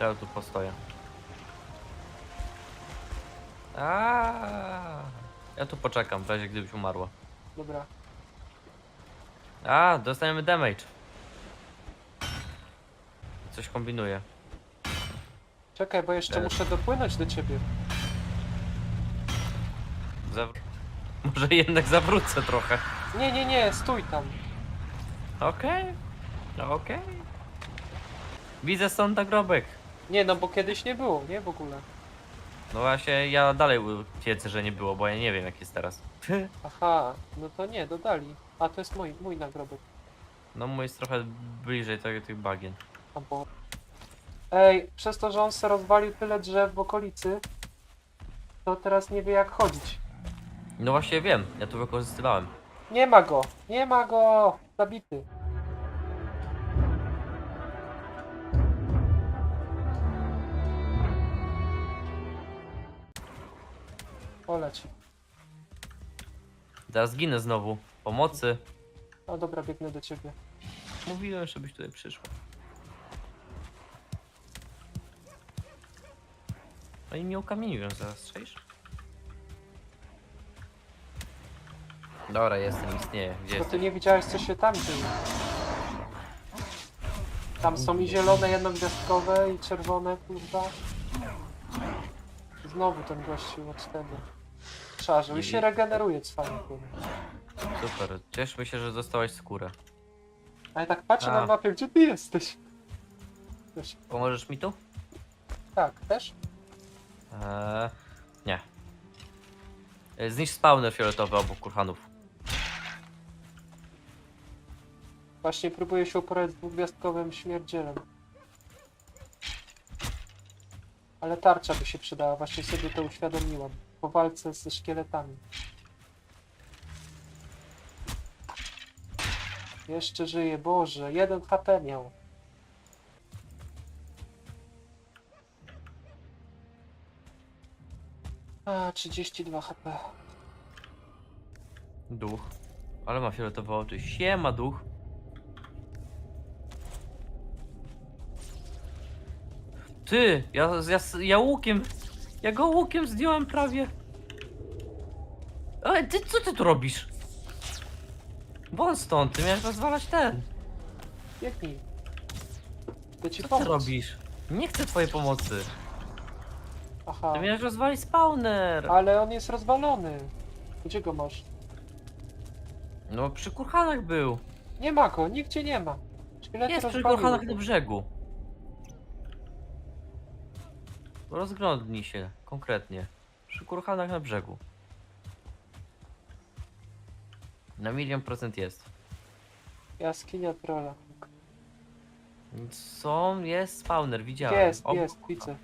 Ja tu postoję. A, Ja tu poczekam, w razie gdybyś umarła. Dobra. A, dostaniemy damage. Coś kombinuję. Czekaj, bo jeszcze E. muszę dopłynąć do ciebie. Zawr- Może jednak zawrócę trochę. Nie, nie, nie, stój tam. Okej. No Okej. Widzę stąd nagrobek. Nie, no bo kiedyś nie było, nie? W ogóle. No właśnie, ja dalej twierdzę, że nie było, bo ja nie wiem jak jest teraz. Aha, no to nie, dodali. A to jest mój, mój nagrobek. No mój jest trochę bliżej tego, tych bagien. A bo... Ej, przez to, że on se rozwalił tyle drzew w okolicy, to teraz nie wie jak chodzić. No właśnie wiem, ja tu wykorzystywałem. Nie ma go! Nie ma go! Zabity. Poleci. Teraz zginę znowu. Pomocy. No dobra, biegnę do ciebie. Mówiłem, żebyś tutaj przyszła. No i mnie ukamieniłem zaraz, strzelisz? Dobra, jestem, istnieję. Gdzie Bo ty nie widziałeś co się tam dzieje. Tam są i zielone jednogwiazdkowe i czerwone, kurwa. Znowu ten gościu od tego. Szarzył i się regeneruje cwanie, kurwa. Super, cieszmy się, że dostałeś skórę. A ja tak patrzę A. na mapie, gdzie ty jesteś? Pomożesz mi tu? tak, też? Eee, nie. E, Zniszcz spawner fioletowy obok kurhanów. Właśnie próbuję się uporać z dwugwiazdkowym śmierdzielem. Ale tarcza by się przydała, właśnie sobie to uświadomiłam. Po walce ze szkieletami. Jeszcze żyje, Boże, jeden HP miał. A, 32 HP. Duch. Ale ma fioletowe oczy. Siema, duch. Ty, ja, ja, ja łukiem, ja go łukiem zdjąłem prawie. Ej, ty, co ty tu robisz? Wąt stąd, ty miałeś rozwalać ten. Ci Co ty pomóc. robisz? Nie chcę twojej pomocy. Aha, Ty miałeś rozwalić spawner. ale on jest rozwalony. Gdzie go masz? No przy kurhanach był. Nie ma go, nigdzie nie ma. Szkielety Jest przy rozwaliły kurhanach na brzegu. Rozglądnij się, konkretnie. Przy kurhanach na brzegu. Na milion procent jest. Jaskinia trolla. Co? Jest spawner, widziałem. Jest, jest, widzę.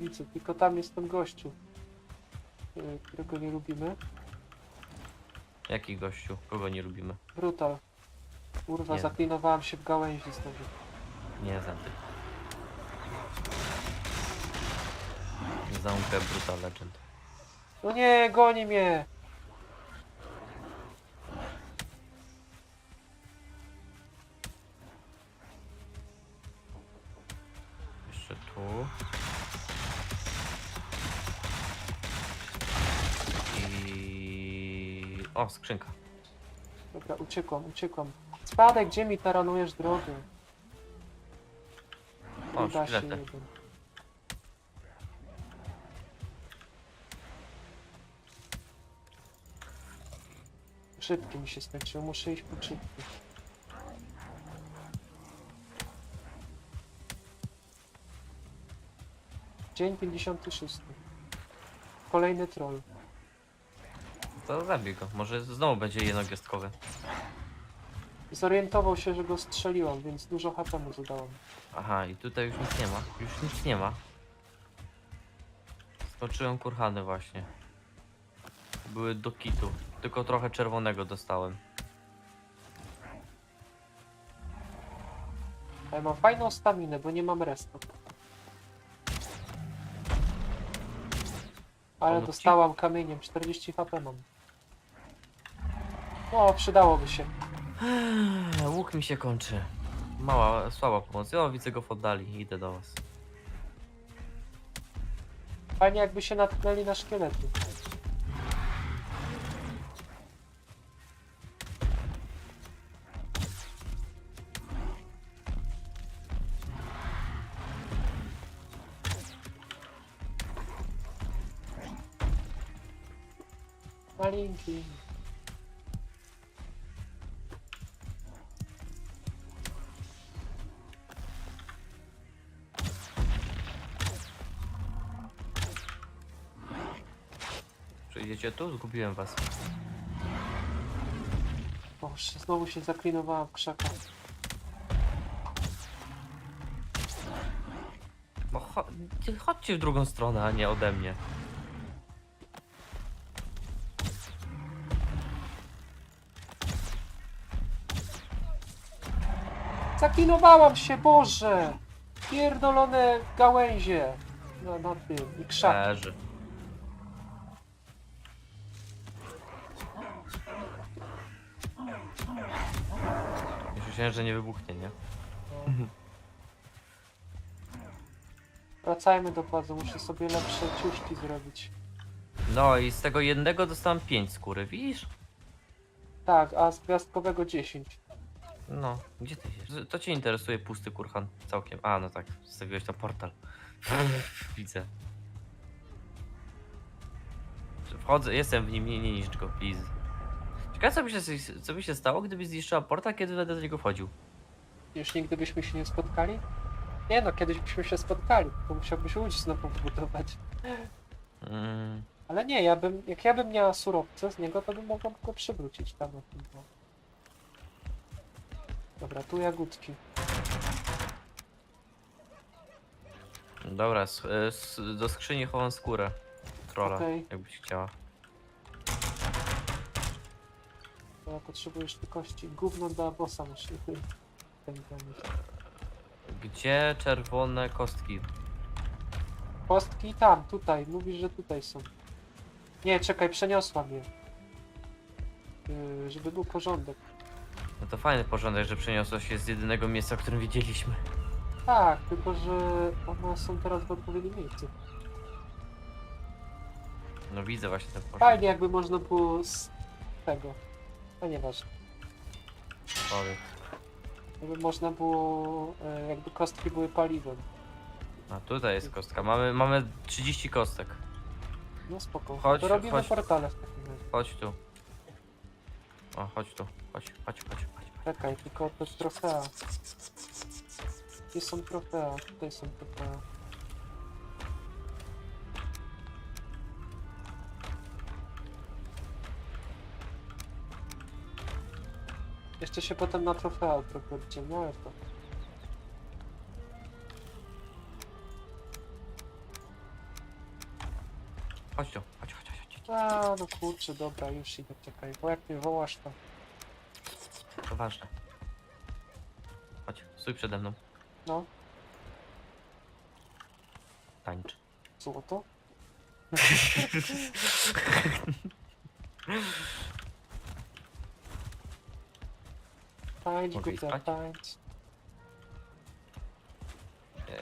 Widzę, tylko tam jest ten gościu. y, Którego nie lubimy. Jaki gościu? Kogo nie lubimy? Brutal. Kurwa, Nie. zaklinowałem się w gałęzi znowu. Nie znam tych. Zamkę Brutal Legend. No nie, goni mnie! Jeszcze tu. I... O, skrzynka. Dobra, uciekłam, uciekłam. Spadek, gdzie mi taranujesz drogę? O, szkielety. jeden. Szybki mi się skończył, muszę iść po szybki. Dzień 56. Kolejny troll. To zabij go. Może znowu będzie jednogwiazdkowy. Zorientował się, że go strzeliłam, więc dużo HP mu zadałam. Aha, i tutaj już nic nie ma. Już nic nie ma. Skoczyłem kurhany właśnie. Były do kitu. Tylko trochę czerwonego dostałem. Ale mam fajną staminę, bo nie mam restu. Ale Pomóc ci? dostałam kamieniem, 40 HP mam. O, przydałoby się. Łuk mi się kończy. Mała, słaba pomoc. O, widzę go w oddali. Idę do was. Fajnie jakby się natknęli na szkielety. Malinki. Przyjdziecie tu? Zgubiłem was. Boże, znowu się zaklinowałam w krzakach. No cho chodźcie w drugą stronę, a nie ode mnie. Zaklinowałam się, Boże! Pierdolone gałęzie na, na tym i krzaki. Leży. Już myślałem, że nie wybuchnie, nie? Wracajmy do bazy, muszę sobie lepsze ciuszki zrobić. No i z tego jednego dostałem 5 skóry, widzisz? Tak, a z gwiazdkowego 10. No, gdzie ty jest? To cię interesuje pusty kurhan całkiem. A, no tak, wstawiłeś tam portal. Widzę. Wchodzę, jestem w nim, nie, nie niszcz go, please. Ciekawe co by, się, co by się stało, gdyby zniszczyła portal, kiedy będę do niego wchodził. Już nigdy byśmy się nie spotkali? Nie no, kiedyś byśmy się spotkali, to musiałbyś łódź znowu wybudować. Mm, Ale nie, ja bym, jak ja bym miała surowce z niego, to bym mogła go przywrócić tam na tym. No. Dobra, tu jagódki. dobra, s- y, s- do skrzyni chowam skórę. Trolla, Okej. jakbyś chciała. Ja potrzebujesz te kości. Gówno dla bossa muszę. Gdzie czerwone kostki? Kostki tam, tutaj. Mówisz, że tutaj są. Nie, czekaj, przeniosłam je. Yy, żeby był porządek. No to fajny porządek, że przeniosło się z jedynego miejsca, o którym widzieliśmy. Tak, tylko że one są teraz w odpowiednim miejscu. No widzę właśnie ten porządek. Fajnie jakby można było z tego. A nieważne. Powiedz. Jakby można było, e, jakby kostki były paliwem. A tutaj jest kostka. Mamy, mamy 30 kostek. No spoko. Chodź, to robimy chodź. portale w takim razie. Chodź tu. O, chodź tu. Chodź, chodź, chodź, chodź. Czekaj, tylko te trofea. Gdzie są trofea? Tutaj są trofea. Jeszcze się potem na trofea trochę odciemniają no to. Chodź tu. Chodź, chodź, chodź. chodź. A, no kurczę, dobra, już idę, czekaj, bo jak mnie wołasz to... To ważne. Chodź, stój przede mną. No, Tańcz. złoto? Tańcz, Mogę głupia, spać? tańcz.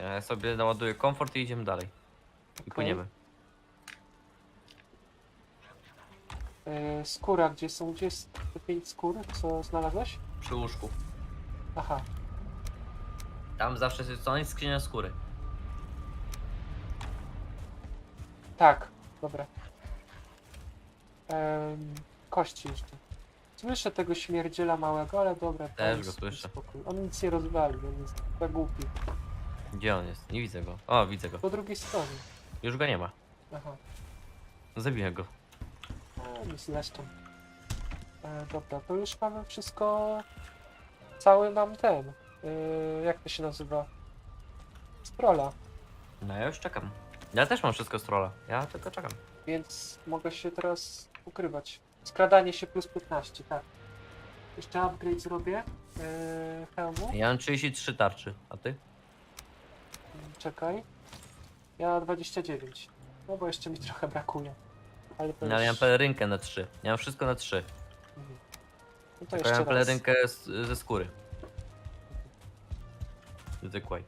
Ja sobie naładuję komfort i idziemy dalej. I Okej. płyniemy. Yy, skóra, gdzie są, gdzie jest te pięć skór, co znalazłeś? Przy łóżku. Aha, Tam zawsze jest co skrzynia skóry. tak, dobra. Em, kości jeszcze. Słyszę tego śmierdziela małego, ale dobra. to Też jest go słyszę. spokój. On nic nie rozwali, on jest tak głupi. Gdzie on jest? Nie widzę go. O, widzę go. Po drugiej stronie. Już go nie ma. Aha, Zabiłem go. A, zresztą. E, dobra, to już mamy wszystko. Cały mam ten. Yy, jak to się nazywa? Scrolla. No ja już czekam. Ja też mam wszystko z trolla. Ja tylko czekam. Więc mogę się teraz ukrywać. Skradanie się plus 15, tak. Jeszcze upgrade zrobię. Yy, hełmu. Ja mam 33 tarczy. A ty? Czekaj. Ja 29. No bo jeszcze mi trochę brakuje. Ale to No, ale ja mam już... pelerynkę na 3. Ja mam wszystko na 3. Mhm. No to Tylko ja jeszcze mam raz. pelerynkę z, ze skóry. Zwykłej.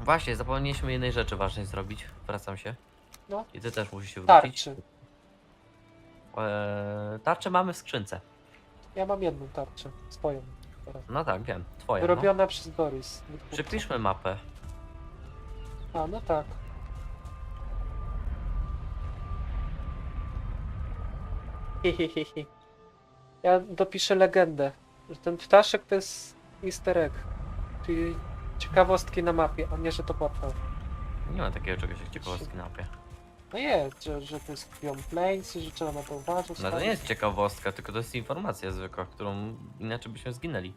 Właśnie, zapomnieliśmy jednej rzeczy ważnej zrobić. Wracam się. No. I ty też musisz się wrócić. Tarczy. Eee, tarczę mamy w skrzynce. Ja mam jedną tarczę, swoją. Teraz. No tak, wiem. Twoja. No. Wyrobiona przez Doris. wytwórcę. Przypiszmy mapę. A, no tak. Ja dopiszę legendę, że ten ptaszek to jest easter egg. Czyli ciekawostki na mapie, a nie, że to portal. Nie ma takiego czegoś jak ciekawostki na mapie. No jest, że, że to jest Biom Plains, że trzeba na to uważać. No to tak? nie jest ciekawostka, tylko to jest informacja zwykła, którą inaczej byśmy zginęli.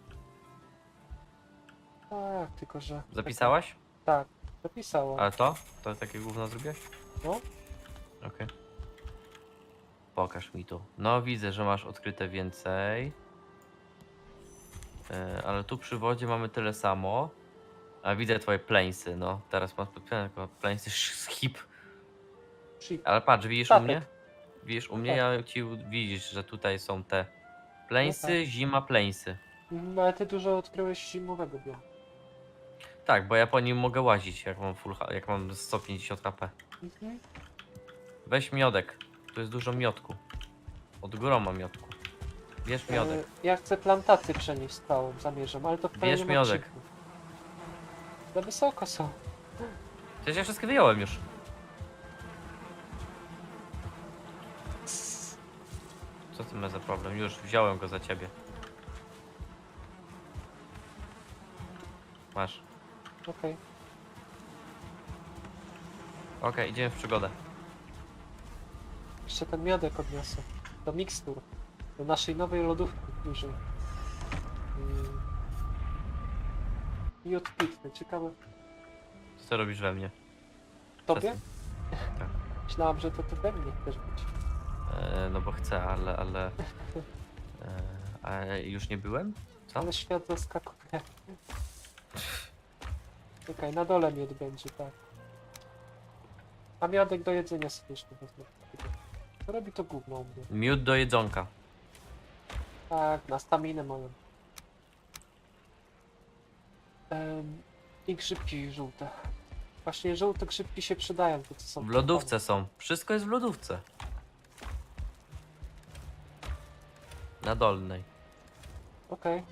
Tak, tylko że... Zapisałaś? Tak, zapisałem. Ale to? To takie gówno zrobiłeś? No. Okej. Pokaż mi tu. No widzę, że masz odkryte więcej. E, ale tu przy wodzie mamy tyle samo. A widzę twoje plańsy, no. Teraz masz podpisane tylko plańsy z hip. Shit. Ale patrz, widzisz u mnie? Widzisz u mnie, ja ci widzisz, że tutaj są te plańsy, No tak. zima, plańsy. No ale ty dużo odkryłeś zimowego biomu. Tak, bo ja po nim mogę łazić, jak mam full, jak mam 150 HP. Mhm. Weź miodek. Tu jest dużo miodku. Od groma miodku. Bierz miodek. E, Ja chcę plantację przenieść skałą, zamierzam, ale to w Bierz miodek. odcinku. Za wysoko są. Przecież ja wszystkie wyjąłem już. Co ty masz za problem? Już wziąłem go za ciebie. Masz. Okej. Okej, idziemy w przygodę. Jeszcze ten miodek odniosę. Do mikstur. Do naszej nowej lodówki dużej. Mm. Miód pitny, ciekawe. Co robisz we mnie? Tobie? Tak. Myślałam, że to ty we mnie chcesz być. E, no bo chcę, ale, ale... E, a już nie byłem? Co? Ale świat zaskakuje. Czekaj, na dole miód będzie, tak. A miodek do jedzenia sobie jeszcze wezmę. Robi to gówno u mnie. Miód do jedzonka. Tak, na staminę moją. Em, I grzybki żółte. Właśnie żółte grzybki się przydają, to co są. W lodówce są. Wszystko jest w lodówce. Na dolnej. Okej.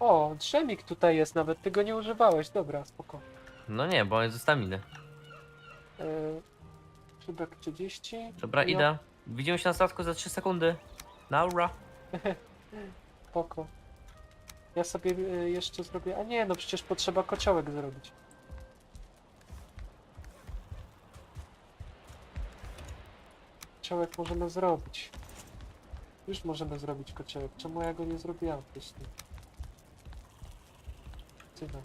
O, drzemik tutaj jest nawet, ty go nie używałeś, dobra, spoko. No nie, bo jest ze staminy. E, Grzybek 30. Dobra, miod- idę. Widzimy się na statku za 3 sekundy. Naura. Spoko. Ja sobie e, jeszcze zrobię. A nie, no przecież potrzeba kociołek zrobić. Kociołek możemy zrobić. Już możemy zrobić kociołek. Czemu ja go nie zrobiłam wcześniej? Tyle.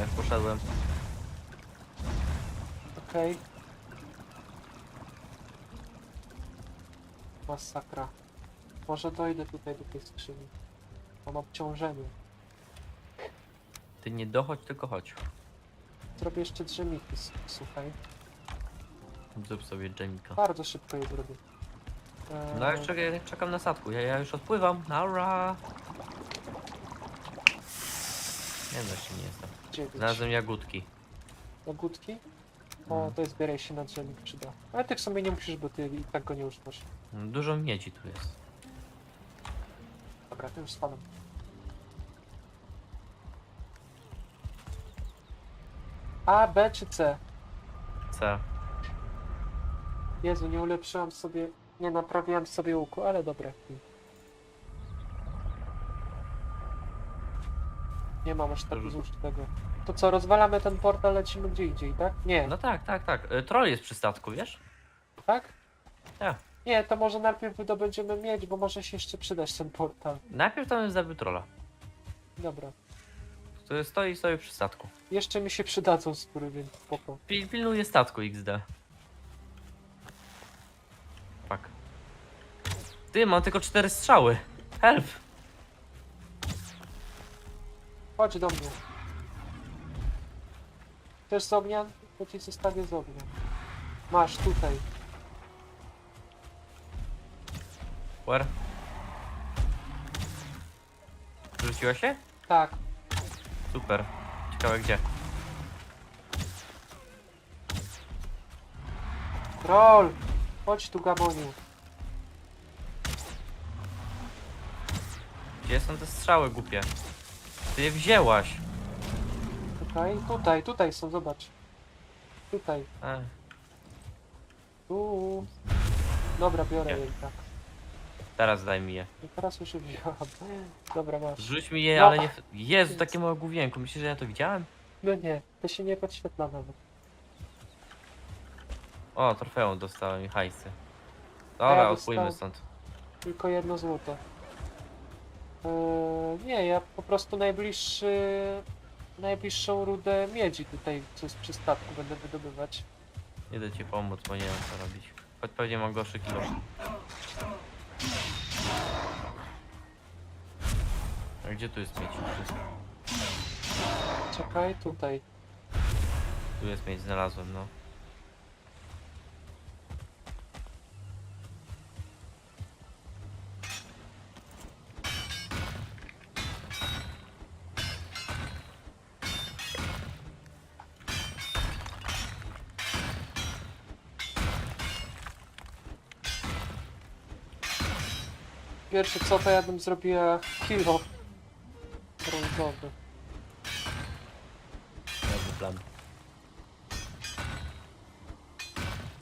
Nie, poszedłem. Okej. Masakra. Może dojdę tutaj do tej skrzyni. Mam obciążenie. Ty nie dochodź, tylko chodź. Zrobię jeszcze drzemiki, s- słuchaj. Zrób sobie dżemika. Bardzo szybko je zrobię. Eee, No jak czekam, czekam na statku. Ja, ja już odpływam. Naura. Nie no, jeszcze nie jestem. Dziewięć. Znalazłem jagódki. Jagódki? O, Mm. to jest zbieraj się na drzemik przyda. Ale ty w sumie nie musisz, bo ty i tak go nie używasz. Dużo miedzi tu jest. Dobra, to już spadam. A, B czy C? C. Jezu, nie ulepszyłam sobie, nie naprawiłam sobie łuku, ale dobra. Nie mam aż tak Dobrze. zużytego. To co, rozwalamy ten portal, lecimy gdzie indziej, tak? Nie, No tak, tak, tak. Y, Troll jest przy statku, wiesz? tak? Tak. Nie, to może najpierw wydobędziemy mieć, bo może się jeszcze przydać ten portal. Najpierw tam jest zabił trolla. Dobra. Który stoi sobie przy statku. Jeszcze mi się przydadzą skóry, więc spoko. Pil, pilnuje statku XD. Fuck. Ty, mam tylko cztery strzały. Help! Chodź do mnie. Chcesz z ognia? To ci zostawię z ognia. Masz tutaj. Where? Rzuciła się? Tak. Super. Ciekawe gdzie. Troll! Chodź tu, Gamoniu. Gdzie są te strzały głupie? Ty je wzięłaś. Tutaj, tutaj, tutaj są, zobacz. Tutaj, Ech, tu. Dobra, biorę Nie. jej tak. teraz daj mi je. I teraz już je wziąłem. Dobra, masz. Zrzuć mi je, No. ale nie... Jezu, takie małe główienko. Myślisz, że ja to widziałem? No nie, to się nie podświetla nawet. O, trofeum dostałem i hajsy. Ja Dobra, dostałem- odpójmy stąd. Tylko jedno złoto. Nie, ja po prostu najbliższy, najbliższą rudę miedzi tutaj, co jest przy statku, będę wydobywać. Idę ci pomóc, bo nie wiem co robić. Choć pewnie mam gorszy kilo. A gdzie tu jest miedź? Czekaj, tutaj. Tu jest miedź, znalazłem, no. Pierwsze co to ja bym zrobiła kilo brązowy. Dobry plan.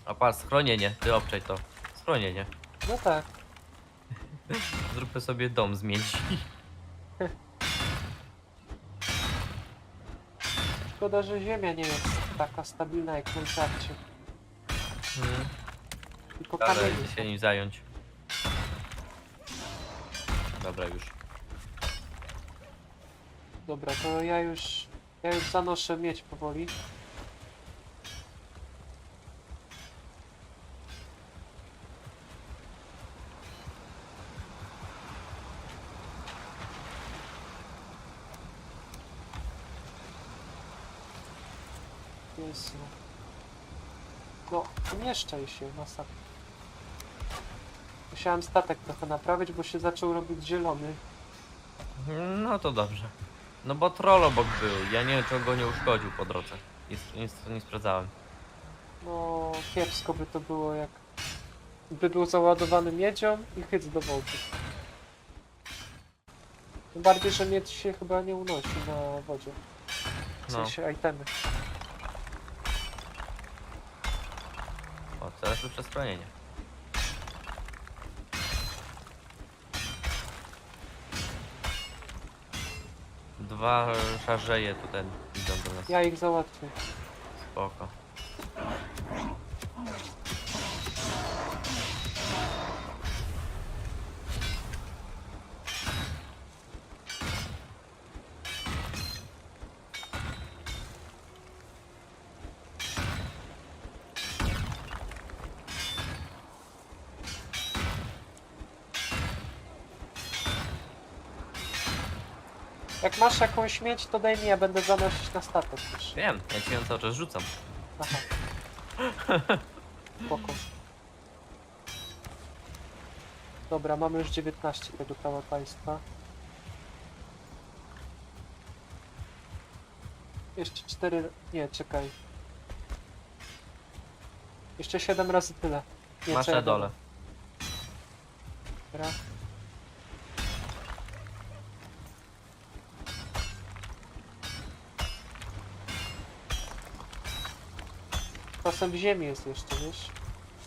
A patrz, schronienie, ty obczaj to. Schronienie. No tak, Zróbmy sobie dom z miedzi. szkoda, że ziemia nie jest taka stabilna jak w Minecrafcie. Hmm. Tylko kamienie są. się nim zająć. Dobra, już. Dobra, to ja już, ja już zanoszę mieć powoli. Jezu. No, umieszczaj się, masakra. Musiałem statek trochę naprawić, bo się zaczął robić zielony. No to dobrze. No bo troll obok był. Ja nie wiem, czy on go nie uszkodził po drodze. Nie, sprawdzałem. No, kiepsko by to było, jak by był załadowany miedzią i chyc do wody. Tym bardziej, że miedź się chyba nie unosi na wodzie. W No. sensie itemy. O, teraz lepsze schronienie. Dwa e, szarżeje tutaj idą do nas. Ja ich załatwię. Spoko. Jak masz jakąś miedź, to daj mi, ja będę zanosić na statek też. Wiem, ja ci ją cały czas rzucam. Aha. Spoko. Dobra, mamy już 19 tego prawa państwa. Jeszcze 4... Nie, czekaj. Jeszcze 7 razy tyle. Nie, Masz na dole. Dobra. Czasem w ziemi jest jeszcze, wiesz?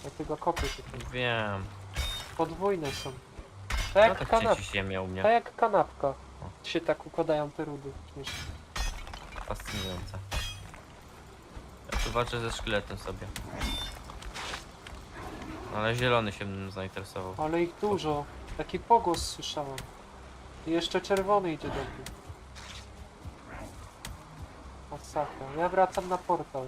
Dlatego kopię tutaj. Wiem. Podwójne są. Tak No jak, tak kanap... ziemia u mnie. tak jak kanapka. Się tak układają te rudy. Wiesz. Fascynujące. Ja tu walczę ze szkieletem sobie. Ale zielony się mną zainteresował. Ale ich dużo. Taki pogłos słyszałem. I jeszcze czerwony idzie do mnie. Masakra. Ja wracam na portal.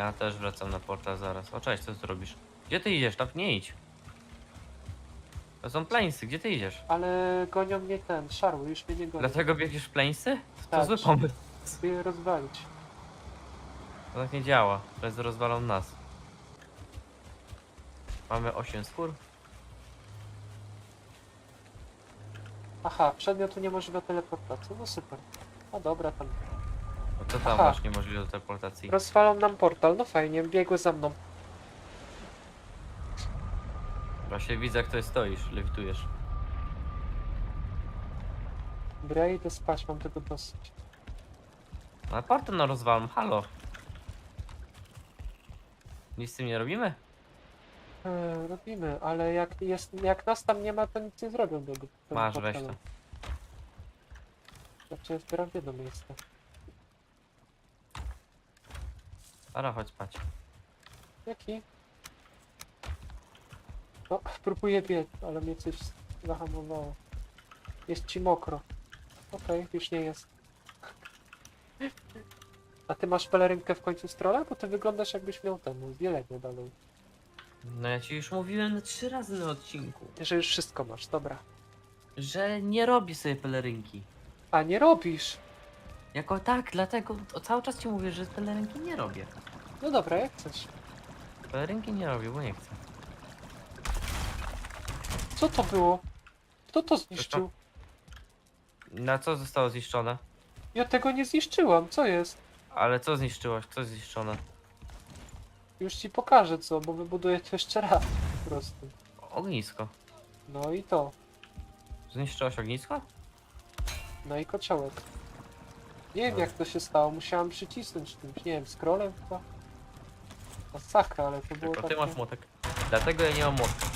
Ja też wracam na portal zaraz. O cześć, co ty robisz? Gdzie ty idziesz? Tam nie idź. To są plańsy, gdzie ty idziesz? Ale gonią mnie ten, szarły, już mnie nie gonią. Dlatego biegniesz w plańsy? To Tak. zły pomysł. Chcę je rozwalić. To tak nie działa. To jest rozwalą nas. Mamy 8 skór. Aha, przedmiotu niemożliwa teleportacja. No super. A dobra, tam. No co tam Aha. masz niemożliwe do teleportacji? Rozwalą nam portal. No fajnie, biegły za mną. Właśnie widzę jak tutaj stoisz, lewitujesz. Dobra, ja idę spać, mam tego dosyć. No a portal no rozwalam, halo. Nic z tym nie robimy? Eee, robimy, ale jak, jest, jak nas tam nie ma, to nic nie zrobią do tego Masz, weź portalu. Znaczy, zbieram w jedno miejsce. Ara, chodź spać. Jaki? No, próbuję biec, ale mnie coś zahamowało. Jest ci mokro. Okej, już nie jest. A ty masz pelerynkę w końcu strola? Bo ty wyglądasz jakbyś miał ten, wielego dalej. No ja ci już mówiłem trzy razy na odcinku, Że już wszystko masz, dobra. że nie robię sobie pelerynki. A, nie robisz! Jako tak, dlatego o- cały czas ci mówię, że pelerynki nie robię. No dobra, jak chcesz. Pelerynki nie robię, bo nie chcę. Co to było? Kto to zniszczył? Na co zostało zniszczone? Ja tego nie zniszczyłam, co jest? Ale co zniszczyłaś? Co zniszczone? Już ci pokażę co, bo wybuduję to jeszcze raz. Po prostu. Ognisko. No i to. Zniszczyłaś ognisko? No i kociołek. Nie wiem jak to się stało, musiałam przycisnąć czymś, nie wiem, scrollem chyba. Masakra, ale to było Tylko ty takie... masz młotek. Dlatego ja nie mam młotka.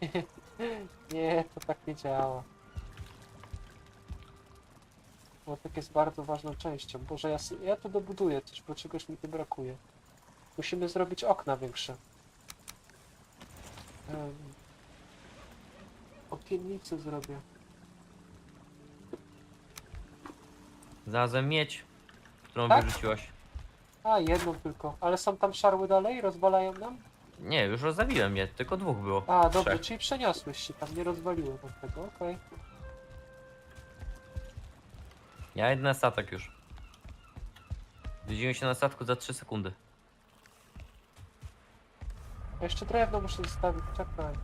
Nie, to tak nie działa. Młotek jest bardzo ważną częścią. Boże, ja, s- ja to dobuduję też, bo czegoś mi tu brakuje. Musimy zrobić okna większe. Um, okiennicę zrobię. Znalazłem miedź, którą Tak? wyrzuciłaś. A, jedną tylko. Ale są tam szarły dalej? Rozwalają nam? Nie, już rozzawiłem je, tylko dwóch było. A, dobrze, Trzech. czyli przeniosłeś się tam, nie rozwaliło tam tego, okej. Ja jeden statek już. Widzimy się na statku za 3 sekundy. Jeszcze drewno muszę zostawić, czekaj.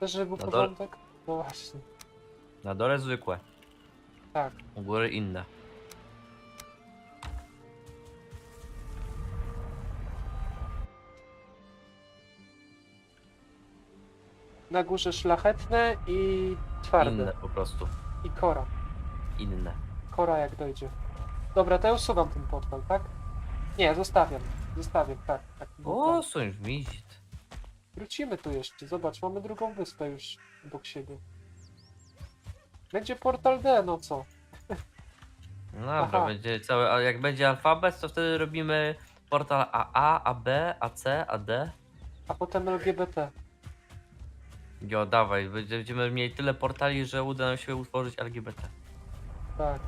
Też, żeby był No porządek? No właśnie, Na dole zwykłe, tak. u góry inne. Na górze szlachetne i twarde. Inne po prostu. I kora. Inne. Kora jak dojdzie. Dobra, to ja usuwam ten portal, tak? Nie, zostawiam. Zostawiam, tak. tak O, suń widzit. Wrócimy tu jeszcze, zobacz, mamy drugą wyspę już obok siebie. Będzie portal D, no co? No dobra, Aha. będzie cały, a jak będzie alfabet, to wtedy robimy portal AA, AB, AC, AD. A potem LGBT. Jo, dawaj, będziemy mieli tyle portali, że uda nam się utworzyć LGBT. Tak.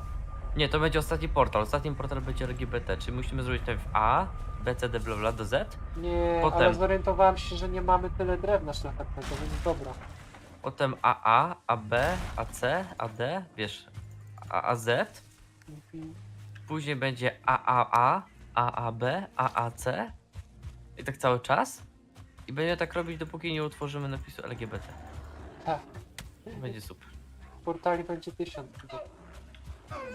Nie, to będzie ostatni portal. Ostatni portal będzie LGBT, czyli musimy zrobić najpierw A, B, C, D, bla, bla, do Z. Nie, Potem. ale zorientowałem się, że nie mamy tyle drewna szlachetnego, więc dobra. Potem AA, AB, AC, AD, wiesz, A, AZ. Mhm. Później będzie AAA, AAB, AAC. I tak cały czas. I będziemy tak robić, dopóki nie utworzymy napisu LGBT. Tak. Będzie super. Portali będzie tysiąc.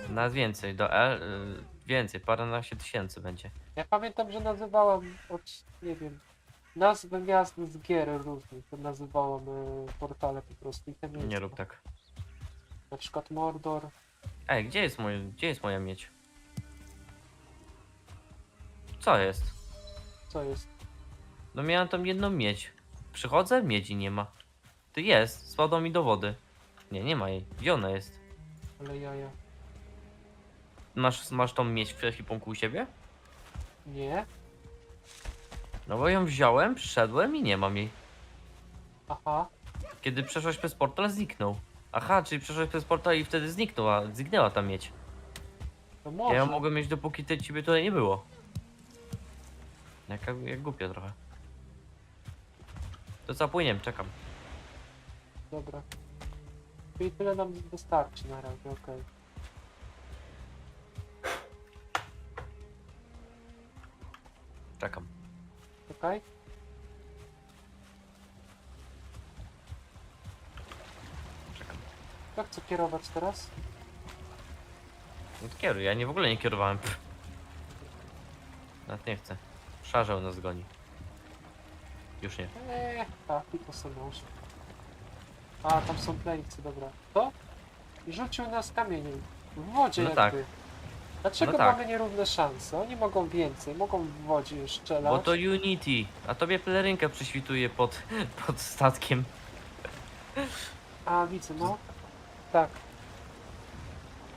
Nas więcej, do L, y, więcej, paręnaście tysięcy będzie. Ja pamiętam, że nazywałam od, nie wiem, nazwy miast z gier różnych, to nazywałam e, portale po prostu i te miejsca. Nie rób tak. Na przykład Mordor. Ej, gdzie jest, moje, gdzie jest moja miedź? Co jest? Co jest? No miałem tam jedną miedź. Przychodzę, miedzi nie ma. Ty jest, spadła mi do wody. Nie, nie ma jej. Gdzie ona jest? Ale jaja. Masz, masz tą miedź w ekwipunku u siebie? Nie? No bo ją wziąłem, przyszedłem i nie mam jej. Aha. Kiedy przeszłaś przez portal, zniknął. Aha, czyli przeszłaś przez portal i wtedy zniknęła, zniknęła ta miedź. To Ja może. ją mogłem mieć dopóki ty, ciebie tutaj nie było. Jak, jak głupio trochę. To co, czekam. Dobra. Czyli tyle nam wystarczy na razie, okej. Czekam. Czekaj. Czekam. Ja chcę kierować teraz. No kieruj, ja nie w ogóle nie kierowałem. Nawet nie chcę. Szarzeł nas goni. Już nie. Eee, tak, i to sobie już. A, tam są plańcy, dobra. To? I rzucił nas kamieniem. W wodzie No jakby. tak. Dlaczego No tak. mamy nierówne szanse? Oni mogą więcej, mogą w wodzie strzelać. Bo to Unity, a tobie pelerynka prześwituje pod, pod statkiem. A, widzę, no. Tak.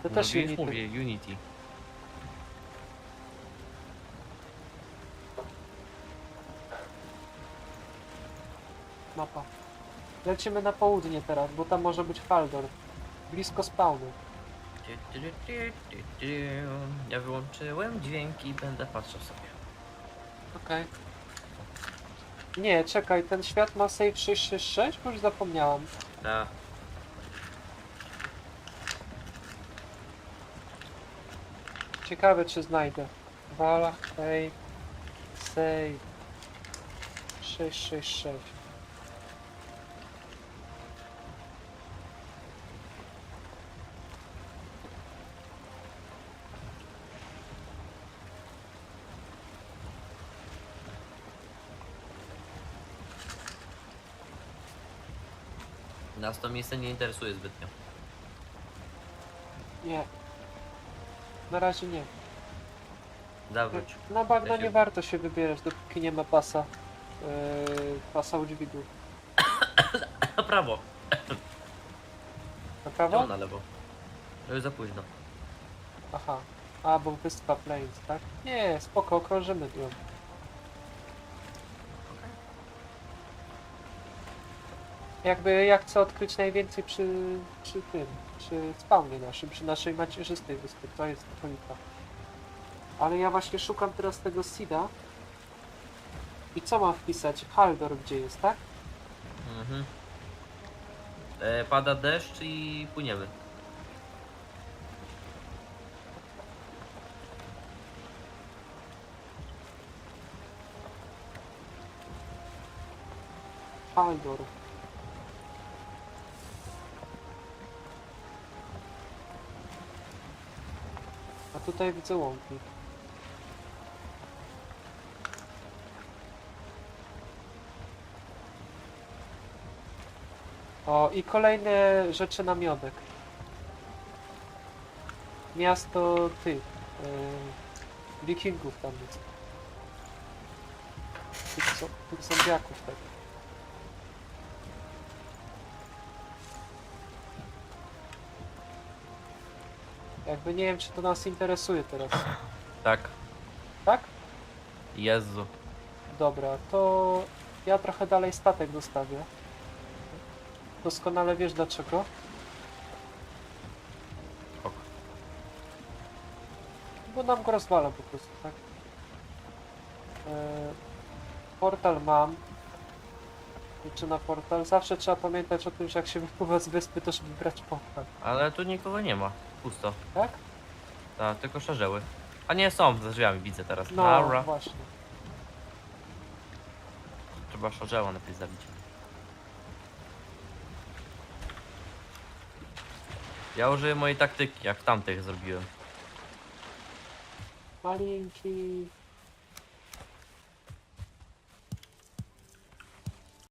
To No też Unity. mówię, Unity. Mapa. Lecimy na południe teraz, bo tam może być Haldor. Blisko spawnu. Ja wyłączyłem dźwięki i będę patrzył sobie. Okej. Nie, czekaj, ten świat ma save 666? Bo już zapomniałam. Ta. Ciekawe czy znajdę. Wala, save, save. 666. Nas to miejsce nie interesuje zbytnio. Nie. Na razie nie. Zawróć. Na bagno Ja się- nie warto się wybierać, dopóki nie ma pasa. Yy, pasa udźwigu. Na prawo. Na prawo? na lewo. To już za późno. Aha. A, bo wyspa Plains, tak? Nie, spoko, okrążymy ją. Jakby ja chcę odkryć najwięcej przy, przy tym, przy spawnie naszym, przy naszej macierzystej wyspie, to jest kolika. Ale ja właśnie szukam teraz tego Sida. I co mam wpisać? Haldor gdzie jest, tak? Mhm. E, pada deszcz i płyniemy. Haldor. Tutaj widzę łąki. O, i kolejne rzeczy na miodek. Miasto tych yy, wikingów tam jest. Tych, tych zombiaków tak. Jakby nie wiem, czy to nas interesuje teraz. Tak. Tak? Jezu. Dobra, to ja trochę dalej statek dostawię. Doskonale wiesz dlaczego. Ok. Bo nam go rozwala po prostu, tak? E, portal mam. Liczę na portal. Zawsze trzeba pamiętać o tym, że jak się wypływa z wyspy, to żeby brać portal, Ale tu nikogo nie ma. Pusto. tak? Tak, tylko szarzeły. A nie, są za drzwiami, widzę teraz. No, Dobra. właśnie. Trzeba szarzeła najpierw zabić. Ja użyję mojej taktyki, jak w tamtych zrobiłem. Malinki.